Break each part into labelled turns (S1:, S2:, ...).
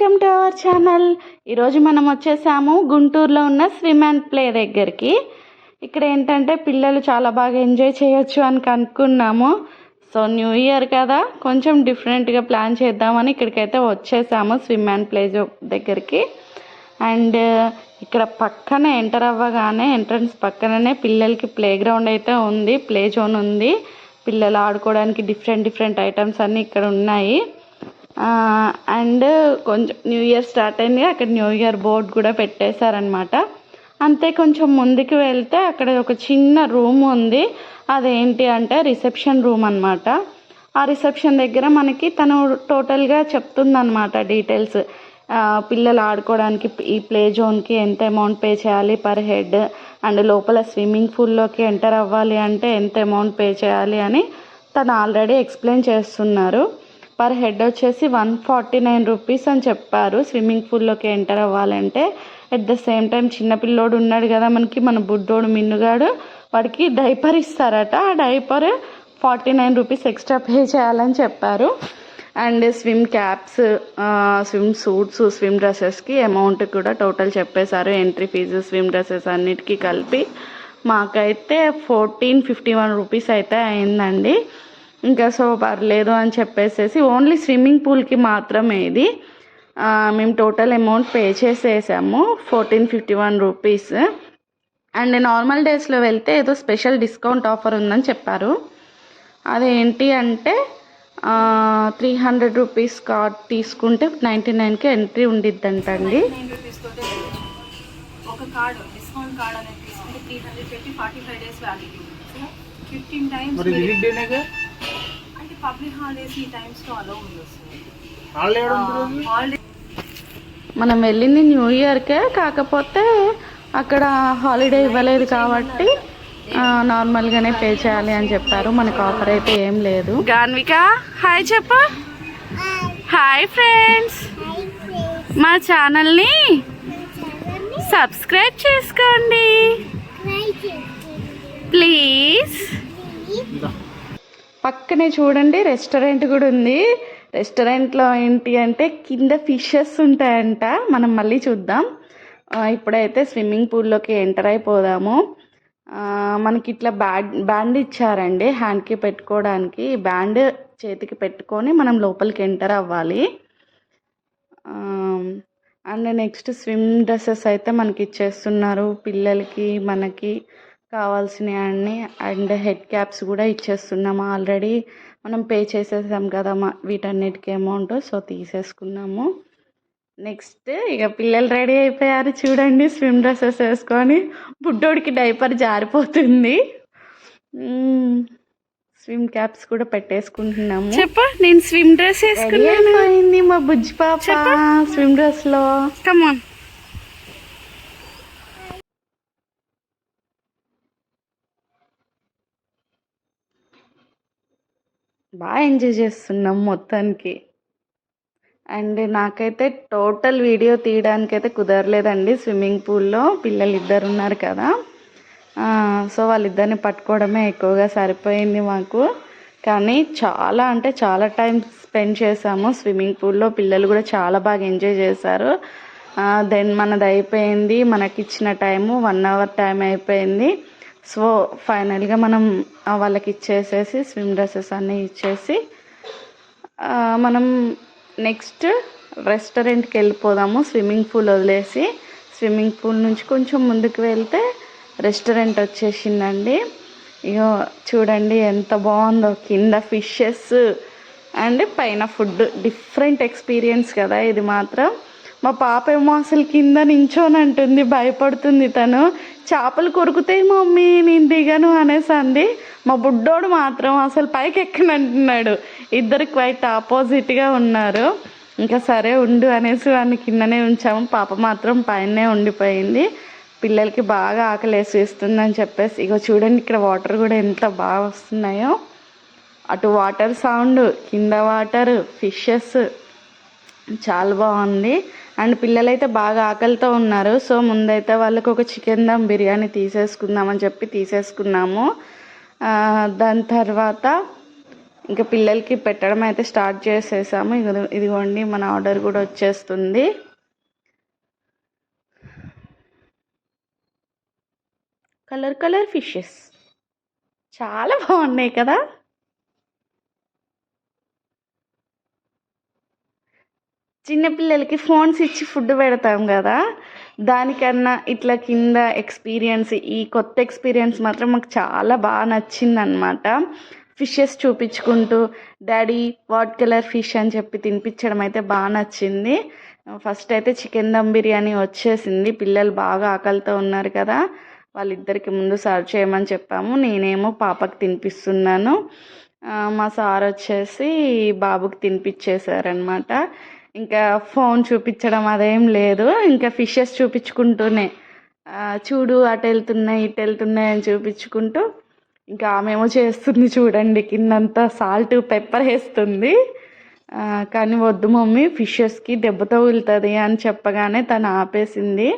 S1: Welcome to our channel. ఈరోజు మనం వచ్చేసాము గుంటూరులో ఉన్న స్విమ్ అండ్ ప్లే దగ్గరికి. ఇక్కడ ఏంటంటే పిల్లలు చాలా బాగా ఎంజాయ్ చేయొచ్చు అని కనుక్కున్నాము. సో న్యూ ఇయర్ కదా కొంచెం డిఫరెంట్గా ప్లాన్ చేద్దామని ఇక్కడికైతే వచ్చేసాము స్విమ్ అండ్ ప్లే దగ్గరికి. అండ్ ఇక్కడ పక్కన ఎంటర్ అవ్వగానే ఎంట్రన్స్ పక్కననే పిల్లలకి ప్లే గ్రౌండ్ అయితే ఉంది ప్లే జోన్ ఉంది. పిల్లలు ఆడుకోవడానికి డిఫరెంట్ డిఫరెంట్ ఐటమ్స్ అన్నీ ఇక్కడ ఉన్నాయి. అండ్ కొంచెం న్యూ ఇయర్ స్టార్ట్ అయింది అక్కడ న్యూ ఇయర్ బోర్డ్ కూడా పెట్టేశారనమాట అంతే కొంచెం ముందుకు వెళ్తే అక్కడ ఒక చిన్న రూమ్ ఉంది అదేంటి అంటే రిసెప్షన్ రూమ్ అనమాట ఆ రిసెప్షన్ దగ్గర మనకి తను టోటల్గా చెప్తుందనమాట డీటెయిల్స్. పిల్లలు ఆడుకోవడానికి ఈ ప్లే జోన్కి ఎంత అమౌంట్ పే చేయాలి పర్ హెడ్ అండ్ లోపల స్విమ్మింగ్ పూల్లోకి ఎంటర్ అవ్వాలి అంటే ఎంత అమౌంట్ పే చేయాలి అని తను ఆల్రెడీ ఎక్స్ప్లెయిన్ చేస్తున్నారు. పర్ హెడ్ వచ్చేసి వన్ ఫార్టీ నైన్ రూపీస్ అని చెప్పారు. స్విమ్మింగ్ పూల్లోకి ఎంటర్ అవ్వాలంటే అట్ ద సేమ్ టైం చిన్నపిల్లోడు ఉన్నాడు కదా మనకి మన బుడ్డోడు మిన్నుగాడు వాడికి డైపర్ ఇస్తారట. ఆ diaper forty nine rupees extra pay చేయాలని చెప్పారు. And swim caps swim suits swim డ్రెస్సెస్కి amount కూడా టోటల్ చెప్పేశారు. ఎంట్రీ ఫీజు స్విమ్ డ్రెస్సెస్ అన్నిటికీ కలిపి మాకైతే ఫోర్టీన్ ఫిఫ్టీ వన్ రూపీస్ అయితే అయిందండి. ఇంకా సో పర్లేదు అని చెప్పేసేసి ఓన్లీ స్విమ్మింగ్ పూల్కి మాత్రమే ఇది. మేము టోటల్ అమౌంట్ పే చేసేసాము fourteen fifty one rupees. And normal డేస్లో వెళ్తే ఏదో స్పెషల్ డిస్కౌంట్ ఆఫర్ ఉందని చెప్పారు. అదేంటి అంటే త్రీ హండ్రెడ్ రూపీస్ కార్డ్ తీసుకుంటే నైంటీ నైన్కి ఎంట్రీ ఉండిద్దంటండి.
S2: ఒక కార్డ్ డిస్కౌంట్ కార్డ్ అనేది తీసుకుంటే త్రీ హండ్రెడ్ పెట్టి forty five days validity fifteen times అంటే పబ్లిక్ హాలిడేస్ ఈ అలో వస్తుంది
S3: హాలిడే
S1: మనం వెళ్ళింది న్యూ ఇయర్కే కాకపోతే అక్కడ హాలిడే ఇవ్వలేదు కాబట్టి నార్మల్గానే పే చేయాలి అని చెప్పారు. మనకు ఆఫర్ అయితే ఏం లేదు. గాన్విక హాయ్ చెప్పు. Hi friends. మా ఛానల్ని సబ్స్క్రైబ్ చేసుకోండి. ప్లీజ్. పక్కనే చూడండి రెస్టారెంట్ కూడా ఉంది. రెస్టారెంట్లో ఏంటి అంటే కింద ఫిషెస్ ఉంటాయంట. మనం మళ్ళీ చూద్దాం. ఇప్పుడైతే స్విమ్మింగ్ పూల్లోకి ఎంటర్ అయిపోదాము. మనకి ఇట్లా బ్యాండ్ బ్యాండ్ ఇచ్చారండి హ్యాండ్కి పెట్టుకోవడానికి. బ్యాండ్ చేతికి పెట్టుకొని మనం లోపలికి ఎంటర్ అవ్వాలి. అండ్ నెక్స్ట్ స్విమ్ డ్రెస్సెస్ అయితే మనకి ఇచ్చేస్తున్నారు పిల్లలకి మనకి. కావాల్సినవి అన్నీ అండ్ హెడ్ క్యాప్స్ కూడా ఇచ్చేస్తున్నాము ఆల్రెడీ. మనం పే చేసేసాం కదా మా వీటన్నిటికీ అమౌంట్ సో తీసేసుకున్నాము. నెక్స్ట్ ఇక పిల్లలు రెడీ అయిపోయారు చూడండి స్విమ్ డ్రెస్సెస్ వేసుకొని. బుడ్డోడికి డైపర్ జారిపోతుంది. స్విమ్ క్యాప్స్ కూడా పెట్టేసుకుంటున్నాము. చెప్ప నేను స్విమ్ డ్రెస్ వేసుకున్నాను. మా బుజ్జి పాప స్విమ్ డ్రెస్లో కమాన్ బాగా ఎంజాయ్ చేస్తున్నాం మొత్తానికి. అండ్ నాకైతే టోటల్ వీడియో తీయడానికి అయితే కుదరలేదండి. స్విమ్మింగ్ పూల్లో పిల్లలు ఇద్దరు ఉన్నారు కదా. సో వాళ్ళిద్దరిని పట్టుకోవడమే ఎక్కువగా సరిపోయింది మాకు. కానీ చాలా అంటే చాలా టైం స్పెండ్ చేసాము స్విమ్మింగ్ పూల్లో పిల్లలు కూడా చాలా బాగా ఎంజాయ్ చేశారు. దెన్ మనది అయిపోయింది మనకిచ్చిన టైము వన్ అవర్ టైం అయిపోయింది. సో ఫైనల్గా మనం వాళ్ళకి ఇచ్చేసేసి స్విమ్ డ్రెస్సెస్ అన్నీ ఇచ్చేసి మనం నెక్స్ట్ రెస్టారెంట్కి వెళ్ళిపోదాము. స్విమ్మింగ్ పూల్ వదిలేసి స్విమ్మింగ్ పూల్ నుంచి కొంచెం ముందుకు వెళ్తే రెస్టారెంట్ వచ్చేసిందండి. ఇగో చూడండి ఎంత బాగుందో కింద ఫిషెస్ అండ్ పైన ఫుడ్. డిఫరెంట్ ఎక్స్పీరియన్స్ కదా ఇది మాత్రం. మా పాప ఏమో అసలు కింద నించోని అంటుంది భయపడుతుంది తను. చేపలు కొరుకుతాయి మమ్మీ నేను దిగను అనేసి అంది. మా బుడ్డోడు మాత్రం అసలు పైకి ఎక్కనంటున్నాడు ఇద్దరు క్వైట్ ఆపోజిట్గా ఉన్నారు. ఇంకా సరే ఉండు అనేసి వాడిని కిందనే ఉంచాము. పాప మాత్రం పైనే ఉండిపోయింది. పిల్లలకి బాగా ఆకలి వేసేస్తుందని చెప్పేసి ఇక చూడండి ఇక్కడ వాటర్ కూడా ఎంత బాగా వస్తున్నాయో. అటు వాటర్ సౌండ్ కింద వాటర్ ఫిషెస్. చాలా బాగుంది. అండ్ పిల్లలైతే బాగా ఆకలితో ఉన్నారు. సో ముందైతే వాళ్ళకి ఒక చికెన్ దమ్ బిర్యానీ తీసేసుకుందామని చెప్పి తీసేసుకున్నాము. దాని తర్వాత ఇంకా పిల్లలకి పెట్టడం అయితే స్టార్ట్ చేసేసాము. ఇదిగోండి మన ఆర్డర్ కూడా వచ్చేస్తుంది. Colour colour fishes. చాలా బాగున్నాయి కదా? చిన్నపిల్లలకి ఫోన్స్ ఇచ్చి ఫుడ్ పెడతాం కదా దానికన్నా ఇట్లా కింద ఎక్స్పీరియన్స్ ఈ కొత్త ఎక్స్పీరియన్స్ మాత్రం మాకు చాలా బాగా నచ్చిందనమాట ఫిషెస్ చూపించుకుంటూ డాడీ వాట్ కలర్ ఫిష్ అని చెప్పి తినిపించడం అయితే బాగా నచ్చింది. ఫస్ట్ అయితే చికెన్ దమ్ బిర్యానీ వచ్చేసింది. పిల్లలు బాగా ఆకలితో ఉన్నారు కదా వాళ్ళిద్దరికి ముందు సర్వ్ చేయమని చెప్పాము. నేనేమో పాపకి తినిపిస్తున్నాను. మా సార్ వచ్చేసి బాబుకి తినిపించేశారనమాట ఇంకా ఫోన్ చూపించడం అదేం లేదు. ఇంకా ఫిషెస్ చూపించుకుంటూనే చూడు అటు వెళ్తున్నాయి ఇటు వెళ్తున్నాయి అని చూపించుకుంటూ ఇంకా ఆమెమో చేస్తుంది చూడండి కిందంతా సాల్ట్ పెప్పర్ వేస్తుంది. కానీ వద్దు మమ్మీ ఫిషెస్కి దెబ్బ తగులుతుంది అని చెప్పగానే తను ఆపేసింది.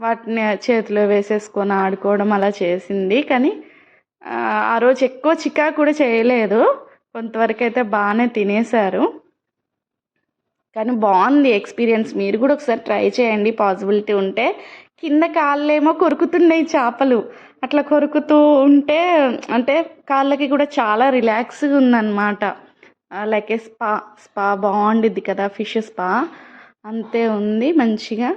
S1: వాటిని చేతిలో వేసేసుకొని ఆడుకోవడం అలా చేసింది. కానీ ఆ, ఆ రోజు ఎక్కువ చికా కూడా చేయలేదు. కొంతవరకు అయితే బాగానే తినేశారు. కానీ బాగుంది ఎక్స్పీరియన్స్. మీరు కూడా ఒకసారి ట్రై చేయండి పాసిబిలిటీ ఉంటే. కింద కాళ్ళేమో కొరుకుతున్నాయి చేపలు. అట్లా కొరుకుతూ ఉంటే అంటే కాళ్ళకి కూడా చాలా రిలాక్స్గా ఉందన్నమాట. లైక్ ఏ స్పా స్పా బాగుండిద్ది కదా ఫిష్ స్పా. అంతే ఉంది మంచిగా.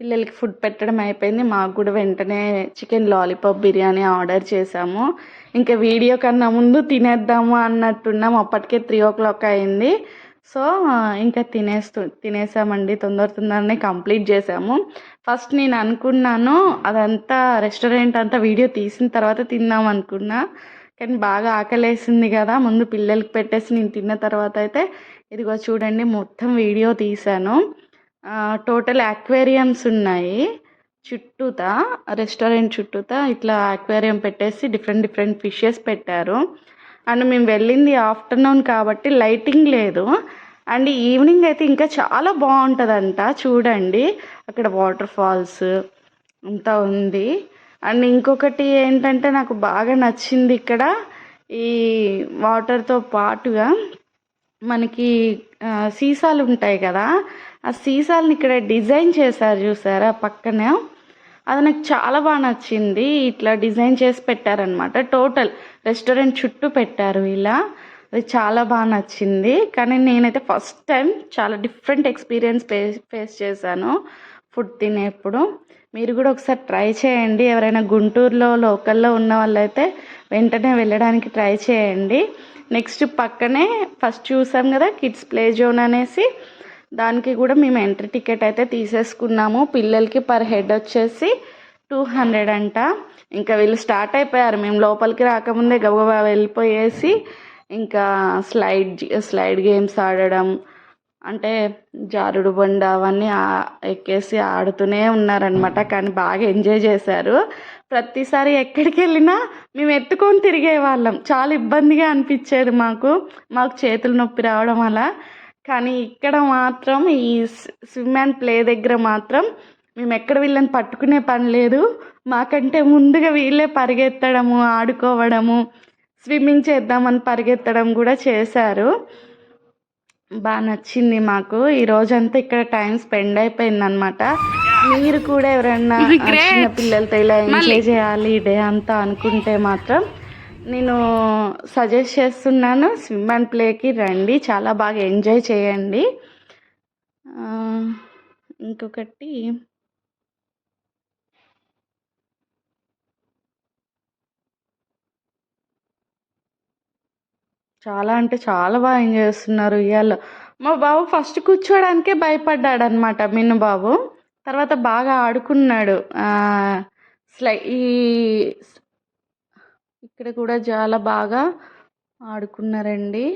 S1: పిల్లలకి ఫుడ్ పెట్టడం అయిపోయింది. మాకు కూడా వెంటనే చికెన్ లాలీపాప్ బిర్యానీ ఆర్డర్ చేసాము. ఇంకా వీడియో కన్నా ముందు తినేద్దాము అన్నట్టున్నాం. అప్పటికే త్రీ ఓ క్లాక్ అయింది. సో ఇంకా తినేస్తు తినేసామండి. తొందర తొందరనే కంప్లీట్ చేసాము. ఫస్ట్ నేను అనుకున్నాను అదంతా రెస్టారెంట్ అంతా వీడియో తీసిన తర్వాత తిందాం అనుకున్నా. కానీ బాగా ఆకలేసింది కదా. ముందు పిల్లలకి పెట్టేసి నేను తిన్న తర్వాత అయితే ఇదిగో చూడండి మొత్తం వీడియో తీశాను. టోటల్ అక్వేరియమ్స్ ఉన్నాయి. చుట్టూతా రెస్టారెంట్ చుట్టూతా ఇట్లా అక్వేరియం పెట్టేసి డిఫరెంట్ డిఫరెంట్ ఫిషెస్ పెట్టారు. అండ్ మేము వెళ్ళింది ఆఫ్టర్నూన్ కాబట్టి లైటింగ్ లేదు. అండ్ ఈవినింగ్ అయితే ఇంకా చాలా బాగుంటుందంట చూడండి. అక్కడ వాటర్ ఫాల్స్ అంతా ఉంది. అండ్ ఇంకొకటి ఏంటంటే నాకు బాగా నచ్చింది ఇక్కడ ఈ వాటర్తో పాటుగా మనకి సీసాలు ఉంటాయి కదా ఆ సీసాలని ఇక్కడ డిజైన్ చేశారు చూసారా పక్కన? అది నాకు చాలా బాగా నచ్చింది. ఇట్లా డిజైన్ చేసి పెట్టారనమాట టోటల్ రెస్టారెంట్ చుట్టూ పెట్టారు ఇలా. అది చాలా బాగా నచ్చింది. కానీ నేనైతే ఫస్ట్ టైం చాలా డిఫరెంట్ ఎక్స్పీరియన్స్ ఫేస్ చేశాను ఫుడ్ తినేప్పుడు. మీరు కూడా ఒకసారి ట్రై చేయండి. ఎవరైనా గుంటూరులో లోకల్లో ఉన్న వాళ్ళైతే వెంటనే వెళ్ళడానికి ట్రై చేయండి. నెక్స్ట్ పక్కనే ఫస్ట్ చూసాం కదా కిడ్స్ ప్లే జోన్ అనేసి. దానికి కూడా మేము ఎంట్రీ టికెట్ అయితే తీసేసుకున్నాము. పిల్లలకి పర్ హెడ్ వచ్చేసి టూ హండ్రెడ్ అంట. ఇంకా వీళ్ళు స్టార్ట్ అయిపోయారు. మేము లోపలికి రాకముందే గబగబా వెళ్ళిపోయేసి ఇంకా స్లైడ్ స్లైడ్ గేమ్స్ ఆడడం అంటే జారుడు బండ అవన్నీ ఎక్కేసి ఆడుతూనే ఉన్నారనమాట కానీ బాగా ఎంజాయ్ చేశారు. ప్రతిసారి ఎక్కడికి వెళ్ళినా మేము ఎత్తుకొని తిరిగే వాళ్ళం. చాలా ఇబ్బందిగా అనిపించేది మాకు. మాకు చేతులు నొప్పి రావడం అలా కానీ ఇక్కడ మాత్రం ఈ స్విమ్ అండ్ ప్లే దగ్గర మాత్రం మేము ఎక్కడ వీళ్ళని పట్టుకునే పని లేదు. మాకంటే ముందుగా వీళ్ళే పరిగెత్తడము ఆడుకోవడము స్విమ్మింగ్ చేద్దామని పరిగెత్తడం కూడా చేశారు. బాగా నచ్చింది మాకు. ఈ రోజంతా ఇక్కడ టైం స్పెండ్ అయిపోయింది అనమాట మీరు కూడా ఎవరైనా చిన్న పిల్లలతో ఇలా ఎంజాయ్ చేయాలి డే అంతా అనుకుంటే మాత్రం నేను సజెస్ట్ చేస్తున్నాను స్విమ్ అండ్ ప్లేకి రండి. చాలా బాగా ఎంజాయ్ చేయండి. ఇంకొకటి. చాలా అంటే చాలా బాగా ఎంజాయ్ చేస్తున్నారు ఇవాళ మా బాబు ఫస్ట్ కూర్చోడానికే భయపడ్డాడు అనమాట మిన్ను బాబు తర్వాత బాగా ఆడుకున్నాడు. స్లై ఈ ఇక్కడ కూడా చాలా బాగా ఆడుకున్నారండి.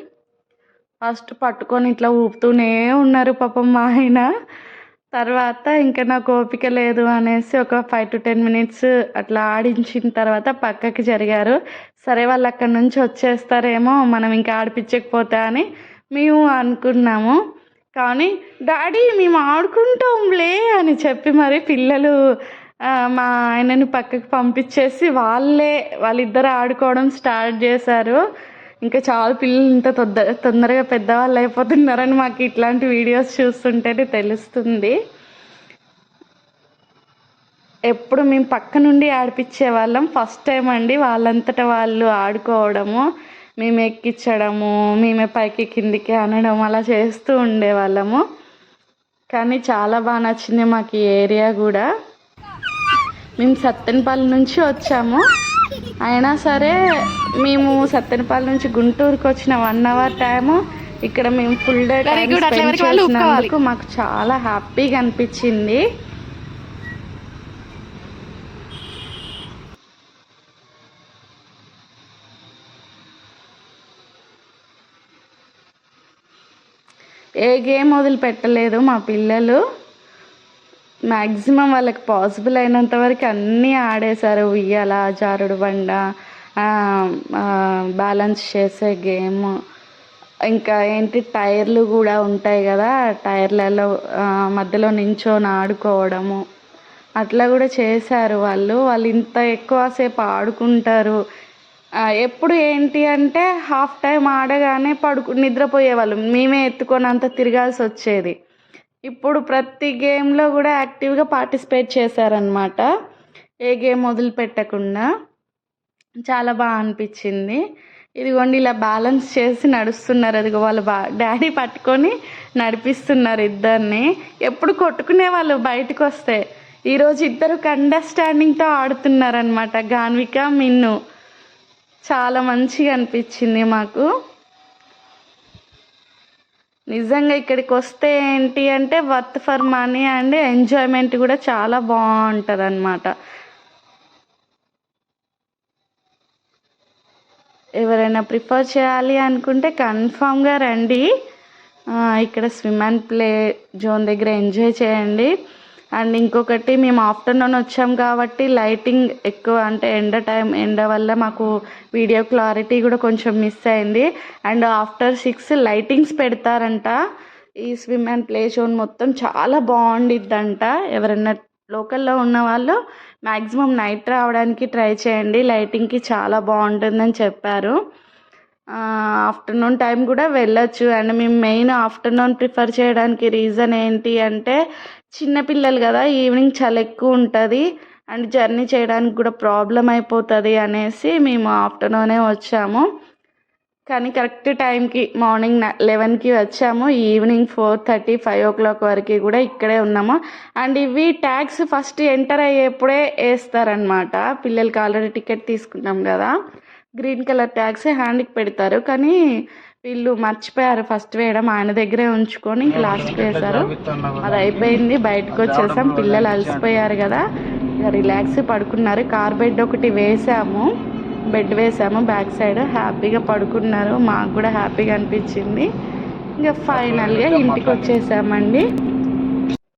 S1: ఫస్ట్ పట్టుకొని ఇట్లా ఊపుతూనే ఉన్నారు పాపం మా ఆయన. తర్వాత ఇంకా నాకు ఓపిక లేదు అనేసి ఒక ఫైవ్ టు టెన్ మినిట్స్ అట్లా ఆడించిన తర్వాత పక్కకి జరిగారు. సరే వాళ్ళు అక్కడి నుంచి వచ్చేస్తారేమో మనం ఇంకా ఆడిపించకపోతే అని మేము అనుకున్నాము. కానీ డాడీ మేము ఆడుకుంటాంలే అని చెప్పి మరి పిల్లలు మా ఆయనని పక్కకు పంపించేసి వాళ్ళే వాళ్ళిద్దరు ఆడుకోవడం స్టార్ట్ చేశారు. ఇంకా చాలా పిల్లలు ఇంత తొందర తొందరగా పెద్దవాళ్ళు అయిపోతున్నారని మాకు ఇట్లాంటి వీడియోస్ చూస్తుంటేనే తెలుస్తుంది. ఎప్పుడు మేము పక్క నుండి ఆడిపించే వాళ్ళం. ఫస్ట్ టైం అండి వాళ్ళంతటా వాళ్ళు ఆడుకోవడము. మేము ఎక్కించడము మేమే పైకి కిందికి అనడం అలా చేస్తూ ఉండేవాళ్ళము. కానీ చాలా బాగా నచ్చింది మాకు ఈ ఏరియా కూడా. మేము సత్తెనపల్లి నుంచి వచ్చాము. అయినా సరే మేము సత్తెనపల్లి నుంచి గుంటూరుకి వచ్చిన వన్ అవర్ టైము ఇక్కడ మేము ఫుల్ డే. చేసినందుకు మాకు చాలా హ్యాపీగా అనిపించింది. ఏ గేమ్ వదిలిపెట్టలేదు మా పిల్లలు. మ్యాక్సిమం వాళ్ళకి పాసిబుల్ అయినంత వరకు అన్నీ ఆడేశారు. ఉయ్యాల జారుడు బండ బ్యాలెన్స్ చేసే గేమ్. ఇంకా ఏంటి టైర్లు కూడా ఉంటాయి కదా టైర్లలో మధ్యలో నించొని ఆడుకోవడము. అట్లా కూడా చేశారు వాళ్ళు. వాళ్ళు ఇంత ఎక్కువసేపు ఆడుకుంటారు. ఎప్పుడు ఏంటి అంటే హాఫ్ టైం ఆడగానే పడుకు నిద్రపోయేవాళ్ళు. మేమే ఎత్తుకొని అంత తిరగాల్సి వచ్చేది. ఇప్పుడు ప్రతి గేమ్లో కూడా యాక్టివ్గా పార్టిసిపేట్ చేశారనమాట ఏ గేమ్ వదిలిపెట్టకుండా. చాలా బాగా అనిపించింది. ఇదిగోండి ఇలా బ్యాలెన్స్ చేసి నడుస్తున్నారు. అదిగో వాళ్ళు బా డాడీ పట్టుకొని నడిపిస్తున్నారు ఇద్దరిని. ఎప్పుడు కొట్టుకునే వాళ్ళు బయటకు వస్తే. ఈరోజు ఇద్దరు అండర్స్టాండింగ్తో ఆడుతున్నారనమాట గాన్విక మిన్ను. చాలా మంచిగా అనిపించింది మాకు. నిజంగా ఇక్కడికి వస్తే ఏంటి అంటే worth for money and enjoyment కూడా చాలా బాగుంటుంది అనమాట ఎవరైనా ప్రిఫర్ చేయాలి అనుకుంటే కన్ఫామ్గా రండి. ఇక్కడ స్విమ్ అండ్ ప్లే జోన్ దగ్గర ఎంజాయ్ చేయండి. అండ్ ఇంకొకటి మేము ఆఫ్టర్నూన్ వచ్చాం కాబట్టి లైటింగ్ ఎక్కువ అంటే ఎండ టైం ఎండ వల్ల మాకు వీడియో క్లారిటీ కూడా కొంచెం మిస్ అయింది. అండ్ ఆఫ్టర్ సిక్స్ లైటింగ్స్ పెడతారంట. ఈ స్విమ్ అండ్ ప్లే జోన్ మొత్తం చాలా బాగుండిద్దంట. ఎవరైనా లోకల్లో ఉన్న వాళ్ళు మ్యాక్సిమం నైట్ రావడానికి ట్రై చేయండి. లైటింగ్కి చాలా బాగుంటుందని చెప్పారు. ఆఫ్టర్నూన్ టైం కూడా వెళ్ళొచ్చు. అండ్ మేము మెయిన్ ఆఫ్టర్నూన్ ప్రిఫర్ చేయడానికి రీజన్ ఏంటి అంటే చిన్నపిల్లలు కదా ఈవినింగ్ చాలా ఎక్కువ ఉంటుంది. అండ్ జర్నీ చేయడానికి కూడా ప్రాబ్లం అయిపోతుంది అనేసి మేము ఆఫ్టర్నూనే వచ్చాము. కానీ కరెక్ట్ టైంకి మార్నింగ్ లెవెన్కి వచ్చాము. Evening four thirty five o'clock వరకు కూడా ఇక్కడే ఉన్నాము. అండ్ ఇవి ట్యాక్స్ ఫస్ట్ ఎంటర్ అయ్యేప్పుడే వేస్తారనమాట పిల్లలకి ఆల్రెడీ టికెట్ తీసుకున్నాం కదా. గ్రీన్ కలర్ ట్యాక్స్ హ్యాండ్కి పెడతారు. కానీ వీళ్ళు మర్చిపోయారు. ఫస్ట్ వేయడం ఆయన దగ్గరే ఉంచుకొని ఇంక లాస్ట్కి వేశారు. అది అయిపోయింది. బయటకు వచ్చేసాం. పిల్లలు అలసిపోయారు కదా. ఇక రిలాక్స్ పడుకున్నారు. కార్ బెడ్ ఒకటి వేసాము. బెడ్ వేసాము. బ్యాక్ సైడ్ హ్యాపీగా పడుకున్నారు. మాకు కూడా హ్యాపీగా అనిపించింది. ఇంకా ఫైనల్గా ఇంటికి వచ్చేసామండి.